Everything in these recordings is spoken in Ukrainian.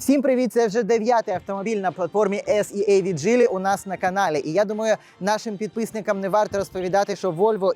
Всім привіт! Це вже дев'ятий автомобіль на платформі SEA від Geely у нас на каналі. І я думаю, нашим підписникам не варто розповідати, що Volvo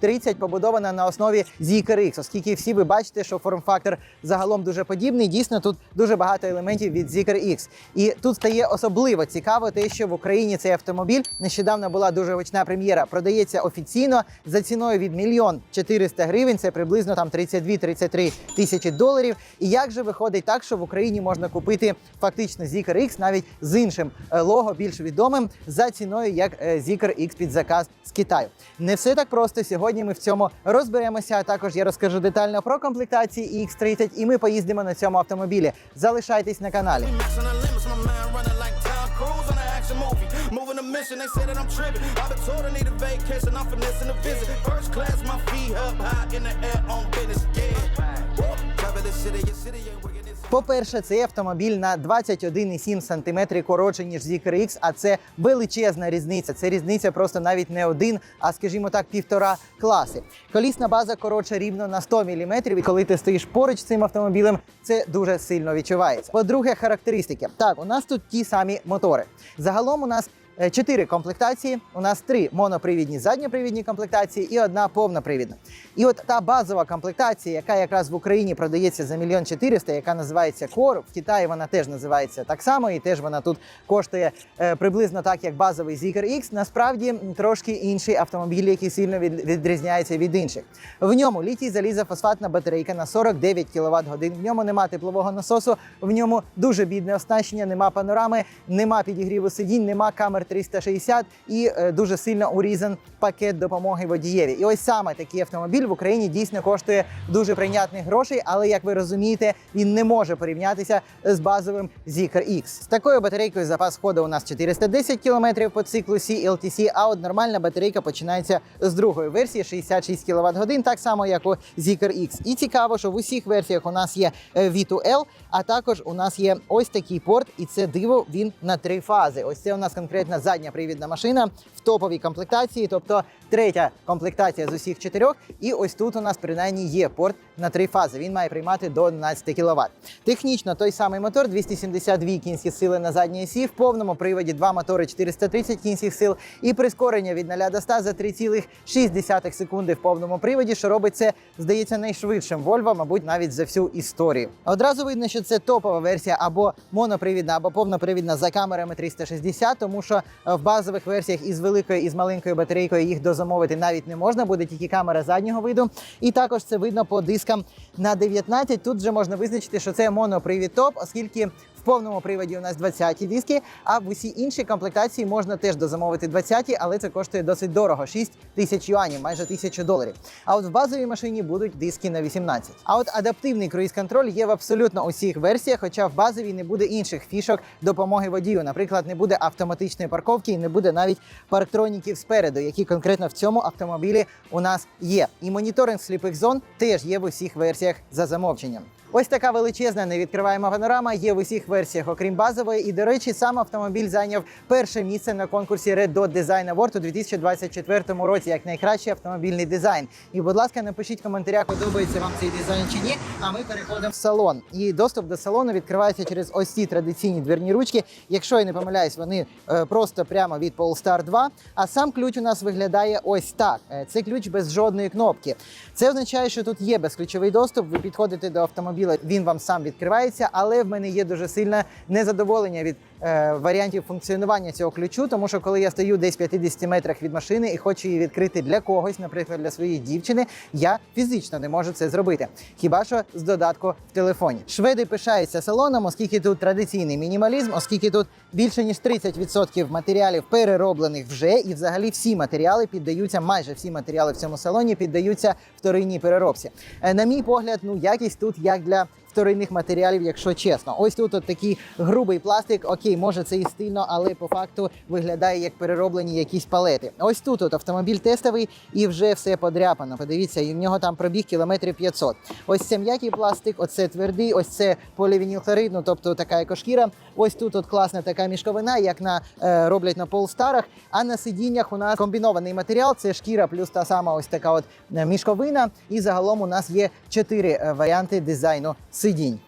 EX30 побудована на основі Zeekr оскільки всі ви бачите, що форм-фактор загалом дуже подібний. Дійсно, тут дуже багато елементів від Zeekr. І тут стає особливо цікаво те, що в Україні цей автомобіль нещодавно була дуже гучна прем'єра. Продається офіційно за ціною від мільйон 400 гривень. Це приблизно там 32-33 тисячі доларів. І як же виходить так, що в Україні можна купити фактично Zeekr X навіть з іншим е, лого, більш відомим за ціною як е, Zeekr X під заказ з Китаю. Не все так просто. Сьогодні ми в цьому розберемося. А також я розкажу детально про комплектації EX30 і ми поїздимо на цьому автомобілі. Залишайтесь на каналі. Moving a mission, they say that I'm tripping. I've been told I need a vacation, I'm finessing a visit. First class, my feet up high in the air on business, yeah. Travel the city, your city ain't working this. По-перше, цей автомобіль на 21,7 см коротше, ніж Zeekr а це величезна різниця. Це різниця просто навіть не один, а скажімо так, півтора класи. Колісна база коротша рівно на 100 мм, і коли ти стоїш поруч з цим автомобілем, це дуже сильно відчувається. По-друге, характеристики. Так, у нас тут ті самі мотори. Загалом у нас Чотири комплектації. У нас три монопривідні задньопривідні комплектації і одна повнопривідна. І от та базова комплектація, яка якраз в Україні продається за мільйон 400, яка називається Core, в Китаї вона теж називається так само, і теж вона тут коштує е, приблизно так, як базовий Zeekr X. Насправді трошки інший автомобіль, який сильно від, відрізняється від інших. В ньому літій залізофосфатна батарейка на 49 кВт годин. В ньому нема теплового насосу, в ньому дуже бідне оснащення, нема панорами, нема підігріву сидінь, нема камер 360 і е, дуже сильно урізан пакет допомоги водієві. І ось саме такий автомобіль в Україні дійсно коштує дуже прийнятних грошей, але як ви розумієте, він не може порівнятися з базовим Zeekr X. З такою батарейкою запас ходу у нас 410 км по циклу CLTC, а от нормальна батарейка починається з другої версії 66 кВт годин, так само як у Zeekr X. І цікаво, що в усіх версіях у нас є е, V2L, а також у нас є ось такий порт, і це диво він на три фази. Ось це у нас конкретна задня привідна машина в топовій комплектації, тобто третя комплектація з усіх чотирьох. І ось тут у нас принаймні є порт на три фази. Він має приймати до 11 кВт. Технічно той самий мотор 272 кінські сили на задній осі, в повному приводі два мотори 430 кінських сил і прискорення від 0 до 100 за 3,6 секунди в повному приводі, що робить це, здається, найшвидшим Volvo, мабуть, навіть за всю історію. Одразу видно, що це топова версія або монопривідна, або повнопривідна за камерами 360, тому що е, в базових версіях із великою і з маленькою батарейкою їх дозамовити навіть не можна, буде тільки камера заднього виду. І також це видно по дискам на 19. Тут вже можна визначити, що це монопривід топ, оскільки в повному приводі у нас 20-ті диски, а в усі інші комплектації можна теж дозамовити 20-ті, але це коштує досить дорого 6 тисяч юанів, майже тисячу доларів. А от в базовій машині будуть диски на 18. А от адаптивний круїз-контроль є в абсолютно усіх версіях, хоча в базовій не буде інших фішок допомоги водію. Наприклад, не буде автоматичної парковки і не буде навіть парктроніків спереду, які конкретно в цьому автомобілі у нас є. І моніторинг сліпих зон теж є в усіх версіях за замовченням. Ось така величезна невідкриваєма панорама є в усіх версіях, окрім базової. І, до речі, сам автомобіль зайняв перше місце на конкурсі Red Dot Design Award у 2024 році як найкращий автомобільний дизайн. І, будь ласка, напишіть в коментарях, подобається вам цей дизайн чи ні. А ми переходимо в салон. І доступ до салону відкривається через ось ці традиційні дверні ручки. Якщо я не помиляюсь, вони е, просто прямо від Polestar 2. А сам ключ у нас виглядає ось так. Е, Це ключ без жодної кнопки. Це означає, що тут є безключовий доступ. Ви підходите до автомобіля, він вам сам відкривається, але в мене є дуже сильне незадоволення від варіантів функціонування цього ключу, тому що коли я стою десь в 50 метрах від машини і хочу її відкрити для когось, наприклад, для своєї дівчини, я фізично не можу це зробити. Хіба що з додатку в телефоні. Шведи пишаються салоном, оскільки тут традиційний мінімалізм, оскільки тут більше ніж 30% матеріалів перероблених вже, і взагалі всі матеріали піддаються, майже всі матеріали в цьому салоні піддаються вторинній переробці. Е, На мій погляд, ну якість тут як для вторинних матеріалів, якщо чесно. Ось тут от такий грубий пластик. Окей, може це і стильно, але по факту виглядає як перероблені якісь палети. Ось тут от автомобіль тестовий і вже все подряпано. Подивіться, і в нього там пробіг кілометрів 500. Ось це м'який пластик, оце твердий, ось це полівінілхлорид, ну тобто така екошкіра. Ось тут от класна така мішковина, як на е, роблять на полстарах. А на сидіннях у нас комбінований матеріал. Це шкіра плюс та сама ось така от е, мішковина. І загалом у нас є чотири е, варіанти дизайну сидінь.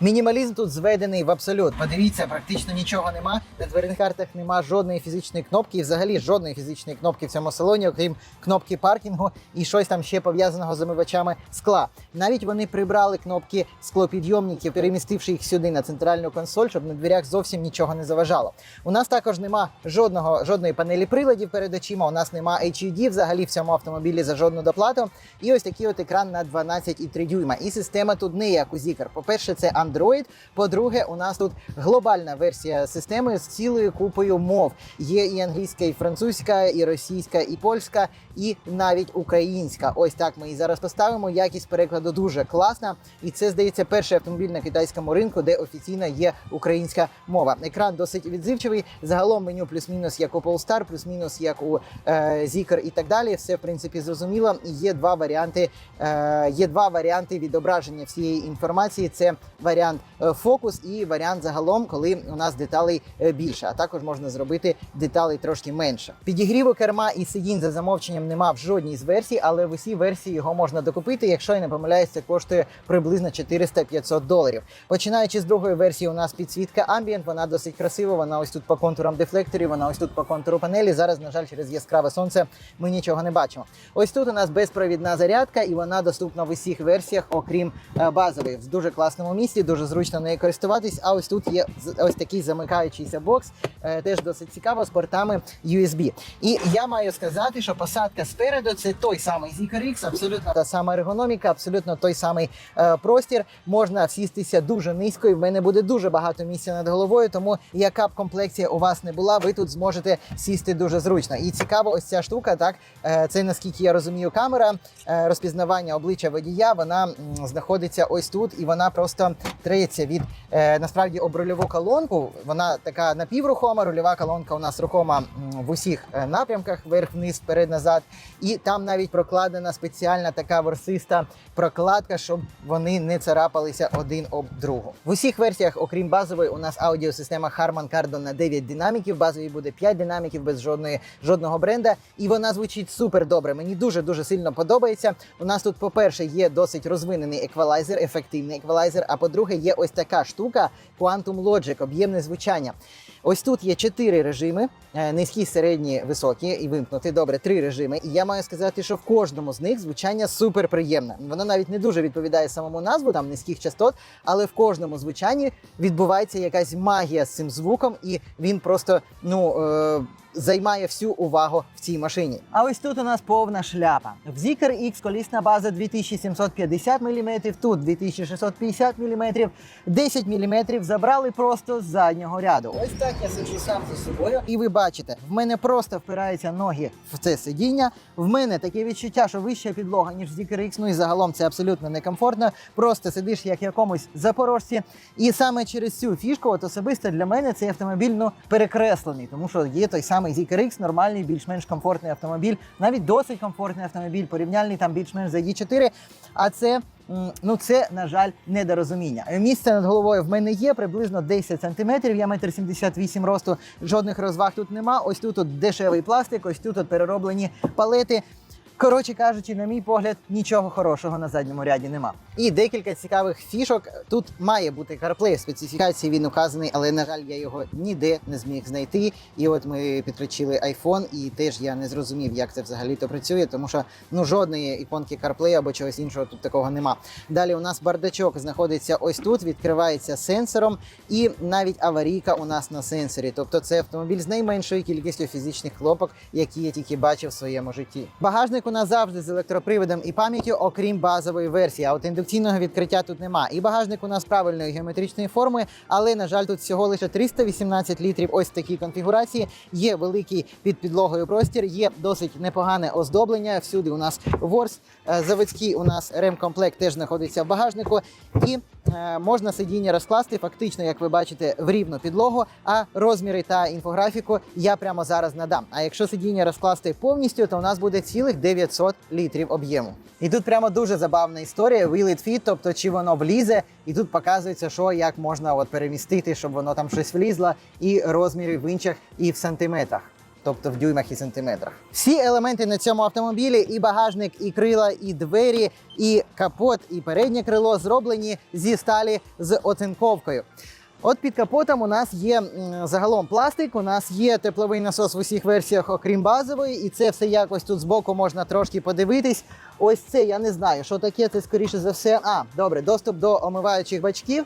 Мінімалізм тут зведений в абсолют. Подивіться, практично нічого нема. На дверних картах нема жодної фізичної кнопки, і взагалі жодної фізичної кнопки в цьому салоні, окрім кнопки паркінгу і щось там ще пов'язаного з омивачами скла. Навіть вони прибрали кнопки склопідйомників, перемістивши їх сюди на центральну консоль, щоб на дверях зовсім нічого не заважало. У нас також нема жодного жодної панелі приладів перед очима. У нас нема HUD взагалі в цьому автомобілі за жодну доплату. І ось такий от екран на 12,3 дюйма. І система тут не як у Zikr. По-перше, це Android. По-друге, у нас тут глобальна версія системи з цілою купою мов. Є і англійська, і французька, і російська, і польська, і навіть українська. Ось так ми її зараз поставимо. Якість перекладу дуже класна. І це здається перший автомобіль на китайському ринку, де офіційно є українська мова. Екран досить відзивчивий. Загалом меню плюс-мінус як у Polestar, плюс-мінус як у е, і так далі. Все в принципі зрозуміло. Є два варіанти. Е, є два варіанти відображення всієї інформації. Це варіант е, фокус і варіант загалом, коли у нас деталей е, більше. А також можна зробити деталей трошки менше. Підігріву керма і сидінь за замовченням нема в жодній з версій, але в усій версії його можна докупити. Якщо я не помиляюсь, це коштує приблизно 400-500 доларів. Починаючи з другої версії, у нас підсвітка Ambient, вона досить красива. Вона ось тут по контурам дефлекторів, вона ось тут по контуру панелі. Зараз, на жаль, через яскраве сонце ми нічого не бачимо. Ось тут у нас безпровідна зарядка, і вона доступна в усіх версіях, окрім е, базової. В дуже класному місці, дуже зручно нею користуватись. А ось тут є ось такий замикаючийся бокс, е, теж досить цікаво з портами USB. І я маю сказати, що посадка спереду це той самий Zikr абсолютно та сама ергономіка, абсолютно той самий е, простір. Можна всістися дуже низько, і в мене буде дуже багато місця над головою. Тому яка б комплекція у вас не була, ви тут зможете сісти дуже зручно. І цікаво, ось ця штука, так е, це наскільки я розумію, камера розпізнавання обличчя водія. Вона знаходиться ось тут, і вона просто треється від е, насправді об рульову колонку. Вона така напіврухома. Рульова колонка у нас рухома в усіх е, напрямках, вверх, вниз, вперед, назад. І там навіть прокладена спеціальна така ворсиста прокладка, щоб вони не царапалися один об другу. В усіх версіях, окрім базової, у нас аудіосистема Harman Kardon на 9 динаміків. Базовій буде 5 динаміків без жодної жодного бренда. І вона звучить супер добре. Мені дуже дуже сильно подобається. У нас тут, по-перше, є досить розвинений еквалайзер, ефективний еквалайзер. А по-друге, є ось така штука Quantum Logic, об'ємне звучання. Ось тут є чотири режими: е, низькі, середні, високі і вимкнути. Добре, три режими. І я маю сказати, що в кожному з них звучання супер приємне. Воно навіть не дуже відповідає самому назву там низьких частот, але в кожному звучанні відбувається якась магія з цим звуком, і він просто ну. Е- Займає всю увагу в цій машині. А ось тут у нас повна шляпа. В Zikr X колісна база 2750 мм, тут 2650 мм, 10 мм забрали просто з заднього ряду. Ось так я сиджу сам за собою. І ви бачите, в мене просто впираються ноги в це сидіння. В мене таке відчуття, що вища підлога, ніж Zikr ну і загалом це абсолютно некомфортно. Просто сидиш як якомусь запорожці. І саме через цю фішку, от особисто для мене цей автомобіль ну перекреслений, тому що є той самий Zikr X, нормальний, більш-менш комфортний автомобіль, навіть досить комфортний автомобіль, порівняльний там більш-менш за i4. А це. Ну, це, на жаль, недорозуміння. Місце над головою в мене є приблизно 10 сантиметрів. Я метр 78 росту. Жодних розваг тут нема. Ось тут от дешевий пластик, ось тут от перероблені палети. Коротше кажучи, на мій погляд, нічого хорошого на задньому ряді нема. І декілька цікавих фішок. Тут має бути CarPlay. В специфікації він указаний, але на жаль, я його ніде не зміг знайти. І от ми підключили iPhone, і теж я не зрозумів, як це взагалі то працює, тому що ну жодної іконки CarPlay або чогось іншого тут такого нема. Далі у нас бардачок знаходиться ось тут, відкривається сенсором, і навіть аварійка у нас на сенсорі. Тобто це автомобіль з найменшою кількістю фізичних кнопок, які я тільки бачив в своєму житті. Багажник у нас завжди з електроприводом і пам'яттю, окрім базової версії. А от індукційного відкриття тут нема. І багажник у нас правильної геометричної форми, але на жаль, тут всього лише 318 літрів. Ось такій конфігурації. Є великий під підлогою простір, є досить непогане оздоблення. Всюди у нас ворс. Е, Заводський у нас ремкомплект теж знаходиться в багажнику. І можна сидіння розкласти фактично, як ви бачите, в рівну підлогу. А розміри та інфографіку я прямо зараз надам. А якщо сидіння розкласти повністю, то у нас буде цілих 900 літрів об'єму. І тут прямо дуже забавна історія. Will it fit, тобто чи воно влізе, і тут показується, що як можна от перемістити, щоб воно там щось влізло, і розміри в інчах і в сантиметрах. Тобто в дюймах і сантиметрах. Всі елементи на цьому автомобілі, і багажник, і крила, і двері, і капот, і переднє крило зроблені зі сталі з оцинковкою. От під капотом у нас є загалом пластик, у нас є тепловий насос в усіх версіях, окрім базової, і це все якось тут збоку можна трошки подивитись. Ось це я не знаю, що таке. Це скоріше за все. А, добре, доступ до омиваючих бачків.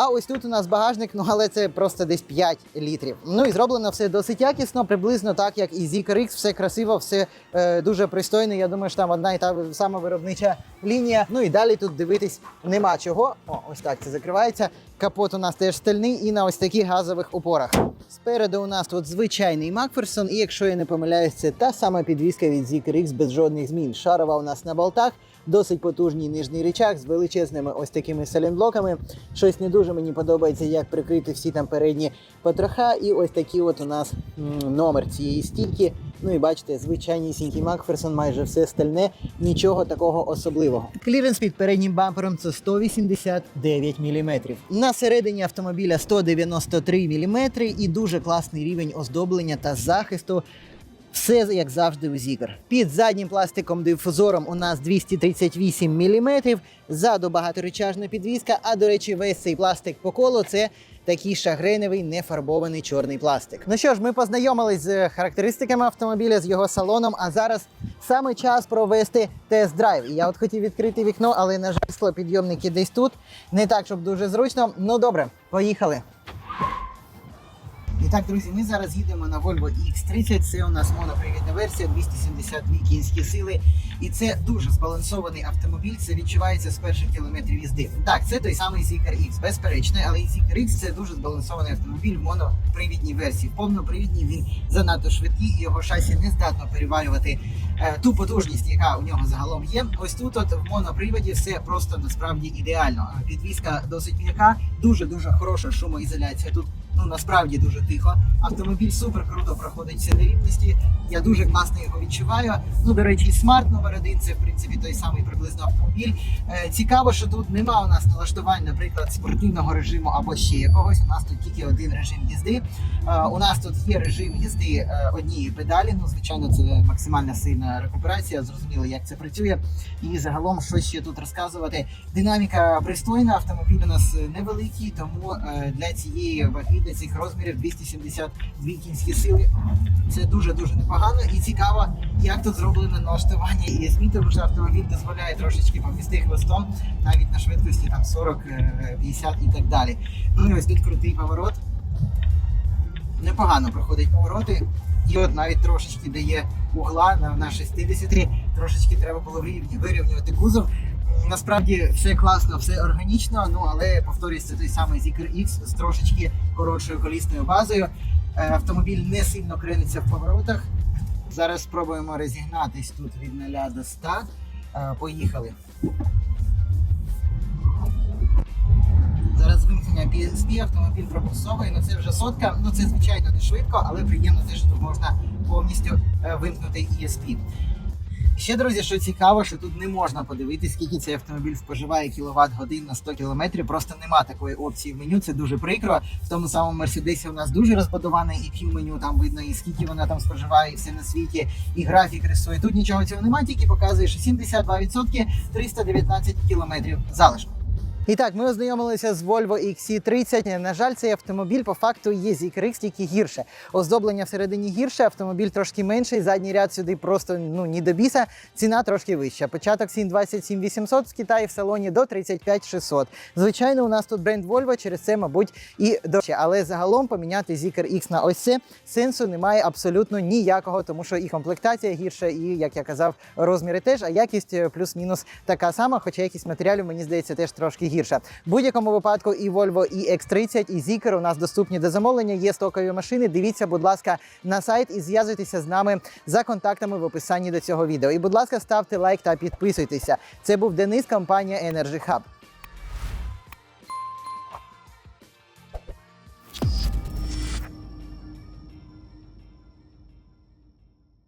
А ось тут у нас багажник, ну але це просто десь 5 літрів. Ну і зроблено все досить якісно, приблизно так, як і Zeekr X, все красиво, все е, дуже пристойно. Я думаю, що там одна і та сама виробнича лінія. Ну і далі тут дивитись нема чого. О, ось так це закривається. Капот у нас теж стальний і на ось таких газових опорах. Спереду у нас тут звичайний Макферсон, і якщо я не помиляюсь, це та сама підвіска від Zeekr X без жодних змін. Шарова у нас на болтах. Досить потужний нижній рычаг з величезними ось такими салінблоками. Щось не дуже мені подобається, як прикрити всі там передні потроха. І ось такий от у нас номер цієї стійки. Ну і бачите, звичайнісінький Макферсон, майже все стальне, нічого такого особливого. Кліренс під переднім бампером це 189 мм. На середині автомобіля 193 мм і дуже класний рівень оздоблення та захисту. Все як завжди у Zigger. Під заднім пластиком дифузором у нас 238 мм, ззаду багаторечажна підвіска, а до речі, весь цей пластик по колу це такий шагреневий нефарбований чорний пластик. Ну що ж, ми познайомились з характеристиками автомобіля, з його салоном, а зараз саме час провести тест-драйв. Я от хотів відкрити вікно, але, на жаль, склопідйомники десь тут. Не так, щоб дуже зручно. Ну добре, поїхали. І так, друзі, ми зараз їдемо на Volvo X30. Це у нас монопривідна версія, 272 кінські сили. І це дуже збалансований автомобіль. Це відчувається з перших кілометрів їзди. Так, це той самий Zeekr X, безперечно, але і X це дуже збалансований автомобіль в монопривідній версії. В повнопривідній він занадто швидкий, його шасі не здатно переварювати е, ту потужність, яка у нього загалом є. Ось тут, от в моноприводі, все просто насправді ідеально. Підвізка досить м'яка, дуже дуже хороша шумоізоляція. Тут ну насправді дуже тихо. Автомобіль супер круто проходить всі нерівності. Я дуже класно його відчуваю. Ну, до речі, смарт номер один це в принципі той самий приблизно автомобіль. Е, цікаво, що тут нема у нас налаштувань, наприклад, спортивного режиму або ще якогось. У нас тут тільки один режим їзди. Е, у нас тут є режим їзди е, однієї педалі. Ну, звичайно, це максимальна сильна рекуперація. Зрозуміло, як це працює. І загалом, що ще тут розказувати. Динаміка пристойна, автомобіль у нас невеликий, тому для цієї ваги, для цих розмірів 272 кінські сили. Це дуже дуже непогано і цікаво, як тут зроблено налаштування ESP, тому що автомобіль дозволяє трошечки помісти хвостом, навіть на швидкості там 40, е, 50 і так далі. Ну ось тут крутий поворот. Непогано проходить повороти. І от навіть трошечки дає угла на 60, трошечки треба було вирівнювати кузов. Насправді все класно, все органічно, ну але повторюсь, це той самий Zeekr X з трошечки коротшою колісною базою. Е, Автомобіль не сильно крениться в поворотах. Зараз спробуємо розігнатись тут від 0 до 100. Е, Поїхали. Зараз вимкнення PSP, автомобіль пропульсовий, ну це вже сотка. Ну це звичайно не швидко, але приємно те, що можна повністю е, вимкнути ESP. Ще, друзі, що цікаво, що тут не можна подивитися, скільки цей автомобіль споживає кіловат годин на 100 кілометрів. Просто нема такої опції в меню. Це дуже прикро. В тому самому Мерседесі у нас дуже розбудоване EQ меню. Там видно і скільки вона там споживає, і все на світі, і графік рисує. Тут нічого цього немає, тільки показує, що 72% 319 кілометрів залишку. І так, ми ознайомилися з Volvo XC30. На жаль, цей автомобіль по факту є Zeekr X, тільки гірше. Оздоблення всередині гірше, автомобіль трошки менший, задній ряд сюди просто ну ні до біса. Ціна трошки вища. Початок цін 27 800 з Китаю в салоні до 35 600. Звичайно, у нас тут бренд Volvo, через це, мабуть, і дорожче. Але загалом поміняти Zeekr X на ось це сенсу немає абсолютно ніякого, тому що і комплектація гірша, і як я казав, розміри теж, а якість е, плюс-мінус така сама, хоча якість матеріалів, мені здається, теж трошки гірша. В будь-якому випадку і Volvo, і X30, і Zikr у нас доступні до замовлення. Є стокові машини. Дивіться, будь ласка, на сайт і зв'язуйтеся з нами за контактами в описанні до цього відео. І, будь ласка, ставте лайк та підписуйтеся. Це був Денис, компанія Energy Hub.